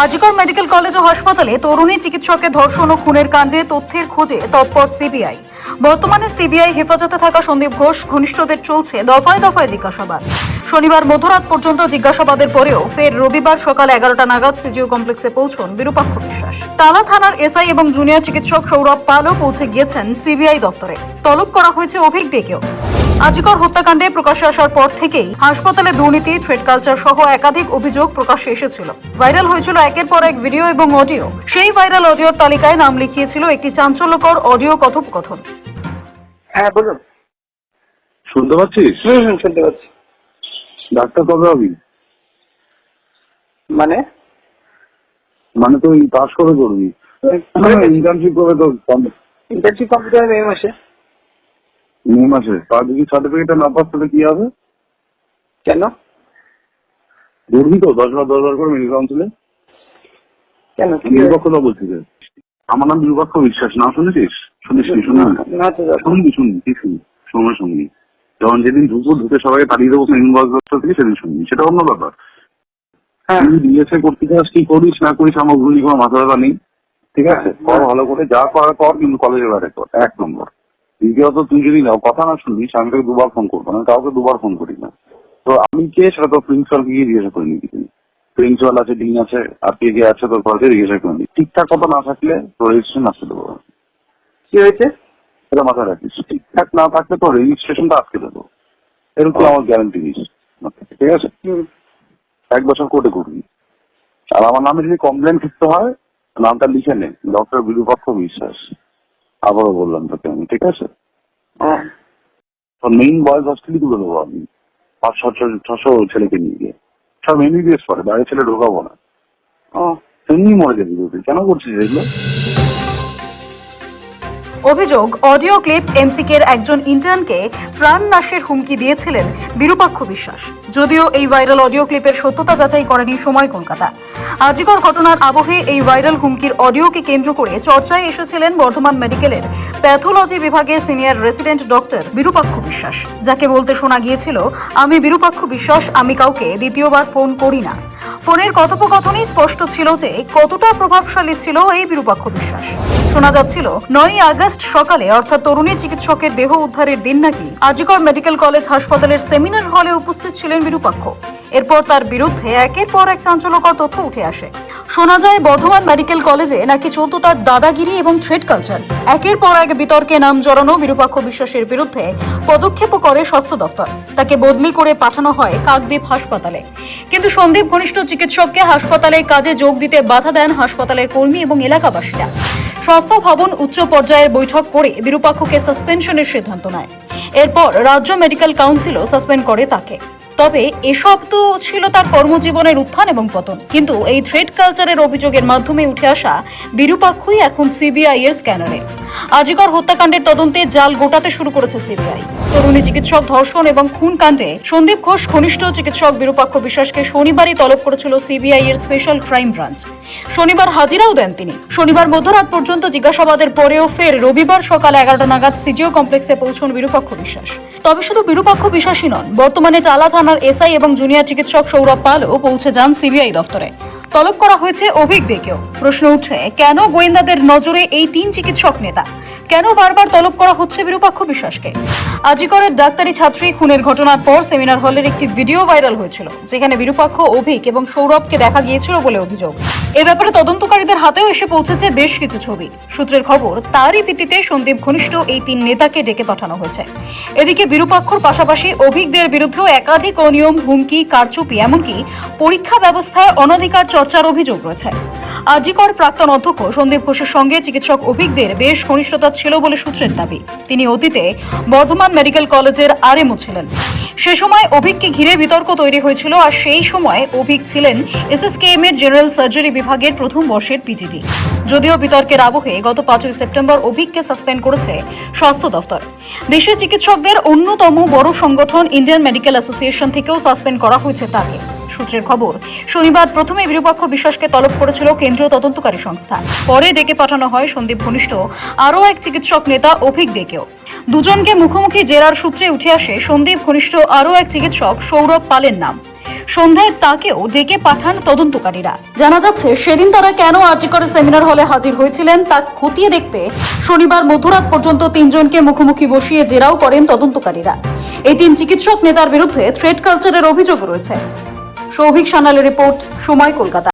আজিকর medical college ও হাসপাতালে তরুণী চিকিৎসকের ধর্ষণ ও খুনের কাণ্ডে তথ্যের খোঁজে তৎপর সিবিআই। বর্তমানে সিবিআই হেফাজতে থাকা সন্দীপ ঘোষ, ঘনিষ্ঠদের চলছে দফায় দফায় জিজ্ঞাসাবাদ। শনিবার মধ্যরাত পর্যন্ত জিজ্ঞাসাবাদের পরেও ফের রবিবার সকাল এগারোটা নাগাদ সিজিও কমপ্লেক্সে পৌঁছন বিরূপাক্ষ বিশ্বাস। টালা থানার এসআই এবং জুনিয়র চিকিৎসক সৌরভ পালও পৌঁছে গিয়েছেন সিবিআই দফতরে। তলব করা হয়েছে অভিক দেকেও আজিকর হত্যাকাণ্ডে প্রকাশ্যে আসার পর থেকেই হাসপাতালে দুর্নীতি থ্রেড কালচার সহ একাধিক অভিযোগ প্রকাশ্যে এসেছিল। ভাইরাল হয়েছিল একের পর এক ভিডিও এবং অডিও। সেই ভাইরাল অডিওর তালিকায় নাম লিখিয়েছিল একটি চাঞ্চল্যকর অডিও কথোপকথন। হ্যাঁ বলুন। শুনতে পাচ্ছিস? হুম হুম শুনতে পাচ্ছি। ডাক্তার কবে হবি? মানে? মানে তুই পাস করে করবি? ইন্টার্নশিপ করে তো ইন্টার্নশিপ কমপ্লিট হবে এই মাসে। মে মাসে। তার যদি সার্টিফিকেটটা না পাস তাহলে কি হবে? কেন? ধরবি তো দশ বার দশ বার করে মেডিকেল কাউন্সিলে। কেন? কি নিরপেক্ষ বলছি রে। আমার নাম নিরপেক্ষ বিশ্বাস না শুনেছিস? শুনিস শুনি শুনবি শুনবি কি শুনবি? সময় শুনবি। যখন যেদিন ঢুকবো ঢুকে সবাইকে তাড়িয়ে দেবো বস থেকে সেদিন শুনবি। সেটা অন্য ব্যাপার। হ্যাঁ। তুই ডিএসএ করতে চাস কি করিস না করিস আমার ভুলি কোনো মাথা ব্যথা নেই। ঠিক আছে? কর ভালো করে যা করার কর কিন্তু কলেজে বাইরে কর। এক নম্বর। দ্বিতীয়ত তুই যদি নাও কথা না শুনবি আমি তোকে দুবার ফোন করব না কাউকে দুবার ফোন করি না। তো আমি কে সেটা তো প্রিন্সিপালকে গিয়ে জিজ্ঞাসা করে নিবি তুমি প্রিন্সিপাল আছে ডিন আছে আর কে কে আছে তোর কলেজে জিজ্ঞাসা করে নিবি। ঠিকঠাক কথা না থাকলে তোর রেজিস্ট্রেশন আসতে দেবো। কি হয়েছে? এটা মাথায় রাখিস ঠিকঠাক না থাকলে তোর রেজিস্ট্রেশনটা আটকে দেবো। এরকম আমার গ্যারান্টি দিস ঠিক আছে? এক বছর কোর্টে করবি আর আমার নামে যদি কমপ্লেন করতে হয় নামটা লিখে নে ডক্টর বিরূপাক্ষ বিশ্বাস। আবারও বললাম তোকে আমি ঠিক আছে? মেইন বয়েজ হস্টেলই তুলে দেবো আমি। পাঁচ ছশো ছশো ছেলেকে নিয়ে গিয়ে। সব এমবিবিএস পরে বাইরে ছেলে ঢোকাবো না। এমনি মরে যাবি কেন করছিস এগুলো? অভিযোগ, অডিও ক্লিপ এমসিকের একজন ইন্টার্নকে প্রাণ নাশের হুমকি দিয়েছিলেন বিরূপাক্ষ বিশ্বাস। যদিও এই ভাইরাল অডিও ক্লিপের সত্যতা যাচাই করেনি সময় কলকাতা। আজিকর ঘটনার আবহে এই ভাইরাল হুমকির অডিওকে কেন্দ্র করে চর্চায় এসেছিলেন বর্ধমান মেডিকেলের প্যাথোলজি বিভাগের সিনিয়র রেসিডেন্ট ডক্টর বিরূপাক্ষ বিশ্বাস। যাকে বলতে শোনা গিয়েছিল, আমি বিরূপাক্ষ বিশ্বাস, আমি কাউকে দ্বিতীয়বার ফোন করি না। ফোনের কথোপকথনেই স্পষ্ট ছিল যে কতটা প্রভাবশালী ছিল এই বিরূপাক্ষ বিশ্বাস। শোনা যাচ্ছিল নয় আগস্ট সকালে, অর্থাৎ তরুণী চিকিৎসকের দেহ উদ্ধারের দিন নাকি আজিকর মেডিকেল কলেজ হাসপাতালের সেমিনার হলে উপস্থিত ছিলেন বিরূপাক্ষ। এরপর তার বিরুদ্ধে একের পর এক চাঞ্চল্যকর তথ্য উঠে আসে। শোনা যায়, বর্ধমান মেডিকেল কলেজে নাকি চলতো তার দাদাগিরি এবং থ্রেড কালচার। একের পর এক বিতর্কে নাম জড়ানো বিরূপাক্ষ বিশ্বাসের বিরুদ্ধে পদক্ষেপও করে স্বাস্থ্য দফতর। তাকে বদলি করে পাঠানো হয় কাকদ্বীপ হাসপাতালে। কিন্তু সন্দীপ ঘনিষ্ঠ চিকিৎসককে হাসপাতালে কাজে যোগ দিতে বাধা দেন হাসপাতালের কর্মী এবং এলাকাবাসীরা। স্বাস্থ্য ভবন উচ্চ পর্যায়ের বৈঠক করে বিরূপাক্ষকে সাসপেনশনের সিদ্ধান্ত নেয়। এরপর রাজ্য মেডিকেল কাউন্সিলও সাসপেন্ড করে তাকে। তবে এসব তো ছিল তার কর্মজীবনের উত্থান এবং পতন। কিন্তু এই থ্রেড কালচারের অভিযোগের মাধ্যমে উঠে আসা বিরূপাক্ষই এখন সিবিআই এর স্ক্যানারে। আজিকর হত্যাকাণ্ডের তদন্তে জাল গোটাতে শুরু করেছে সিবিআই। তরুণী চিকিৎসক ধর্ষণ এবং খুন কাণ্ডে সন্দীপ ঘোষ ঘনিষ্ঠ চিকিৎসক বিরূপাক্ষ বিশ্বাসকে শনিবারই তলব করেছিল সিবিআই এর স্পেশাল ক্রাইম ব্রাঞ্চ। শনিবার হাজিরাও দেন তিনি। শনিবার মধ্যরাত পর্যন্ত জিজ্ঞাসাবাদের পরেও ফের রবিবার সকাল এগারোটা নাগাদ সিজিও কমপ্লেক্সে পৌঁছন বিরূপাক্ষ বিশ্বাস। তবে শুধু বিরূপাক্ষ বিশ্বাসী নন, বর্তমানে টালা এসআই এবং জুনিয়র চিকিৎসক সৌরভ পালও পৌঁছে যান সিবিআই দফতরে। তলব করা হয়েছে অভিক দেকেও। প্রশ্ন উঠছে, কেন গোয়েন্দাদের নজরে এই তিন চিকিৎসক নেতা? কেন বারবার তলব করা হচ্ছে বিরূপাক্ষ বিশ্বাসকে? আজিকরের ডাক্তারি ছাত্রী খুনের ঘটনার পর সেমিনার হলের একটি ভিডিও ভাইরাল হয়েছিল, যেখানে বিরূপাক্ষ, অভিক এবং সৌরভকে দেখা গিয়েছিল বলে অভিযোগ। এ ব্যাপারে তদন্তকারীদের হাতেও এসে পৌঁছেছে বেশ কিছু ছবি। সূত্রের খবর, তারই ভিত্তিতে সন্দীপ ঘনিষ্ঠ এই তিন নেতাকে ডেকে পাঠানো হয়েছে। এদিকে বিরূপাক্ষর পাশাপাশি অভিকদের বিরুদ্ধেও একাধিক অনিয়ম, হুমকি, কারচুপি, এমনকি পরীক্ষা ব্যবস্থায় অনধিকার চর্চার অভিযোগ রয়েছে। আজিকর প্রাক্তন অধ্যক্ষ সন্দীপ ঘোষের সঙ্গে চিকিৎসক অভিজ্ঞদের বেশ ঘনিষ্ঠতা ছিল বলে সূত্রের দাবি। তিনি অতীতে বর্ধমান মেডিকেল কলেজের আরএমও ছিলেন। সে সময় অভিককে ঘিরে বিতর্ক তৈরি হয়েছিল আর সেই সময় অভিক ছিলেন এসএসকেএম এর জেনারেল সার্জারি বিভাগের প্রথম বর্ষের পিটিডি যদিও বিতর্কের আবহে গত পাঁচই সেপ্টেম্বর অভিককে সাসপেন্ড করেছে স্বাস্থ্য দফতর। দেশের চিকিৎসকদের অন্যতম বড় সংগঠন ইন্ডিয়ান মেডিকেল অ্যাসোসিয়েশন থেকেও সাসপেন্ড করা হয়েছে তাকে। সূত্রের খবর, শনিবার প্রথমে বিরূপাক্ষ বিশ্বাসকে তলব করেছিল কেন্দ্রীয় তদন্তকারী সংস্থা। পরে ডেকে পাঠানো হয় সন্দীপ ঘনিষ্ঠ, আরও এক চিকিৎসক নেতা অভিক দেকেও। দুজনকে মুখোমুখি জেরার সূত্রে উঠে আসে সন্দীপ ঘনিষ্ঠ, আরও এক চিকিৎসক সৌরভ পালের নাম। সন্ধ্যায় তাকেও ডেকে পাঠান তদন্তকারীরা। জানা যাচ্ছে, সেদিন তারা কেন আর্জিকর সেমিনার হলে হাজির হয়েছিলেন তা খতিয়ে দেখতে শনিবার মধ্যরাত পর্যন্ত তিনজনকে মুখোমুখি বসিয়ে জেরাও করেন তদন্তকারীরা। এই তিন চিকিৎসক নেতার বিরুদ্ধে থ্রেড কালচারের অভিযোগ রয়েছে। সৌভিক সানালের রিপোর্ট সময় কলকাতা